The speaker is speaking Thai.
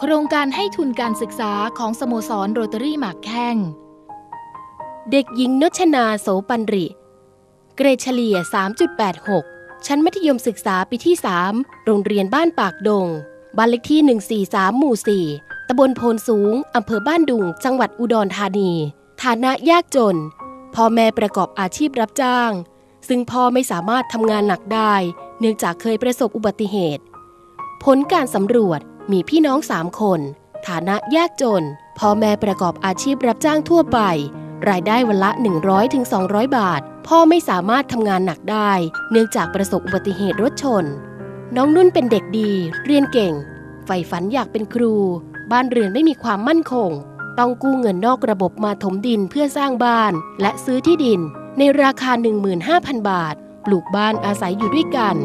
โครงการให้ทุนการศึกษาของสโมสรโรตารี่หมากแข้ง เด็กหญิงนชนาโสปันริ เกรดเฉลี่ย 3.86 ชั้นมัธยมศึกษาปีที่ 3 โรงเรียนบ้านปากดง บ้านเลขที่ 143 หมู่ 4 ตำบลโพนสูง อำเภอบ้านดุง จังหวัดอุดรธานี ฐานะยากจน พ่อแม่ประกอบอาชีพรับจ้าง ซึ่งพ่อไม่สามารถทำงานหนักได้ เนื่องจากเคยประสบอุบัติเหตุ ผลการสำรวจ มีพี่น้อง3คน ฐานะยากจน พ่อแม่ประกอบอาชีพรับจ้างทั่วไป รายได้วันละ 100-200ถึง200 บาท พ่อไม่สามารถทำงานหนักได้ เนื่องจากประสบอุบัติเหตุรถชน น้องนุ่นเป็นเด็กดี เรียนเก่งใฝ่ฝันอยากเป็นครู บ้านเรือนไม่มีความมั่นคง ต้องกู้เงินนอกระบบมาถมดินเพื่อสร้างบ้าน และซื้อที่ดิน ในราคา 15,000 บาท ปลูกบ้านอาศัยอยู่ด้วยกัน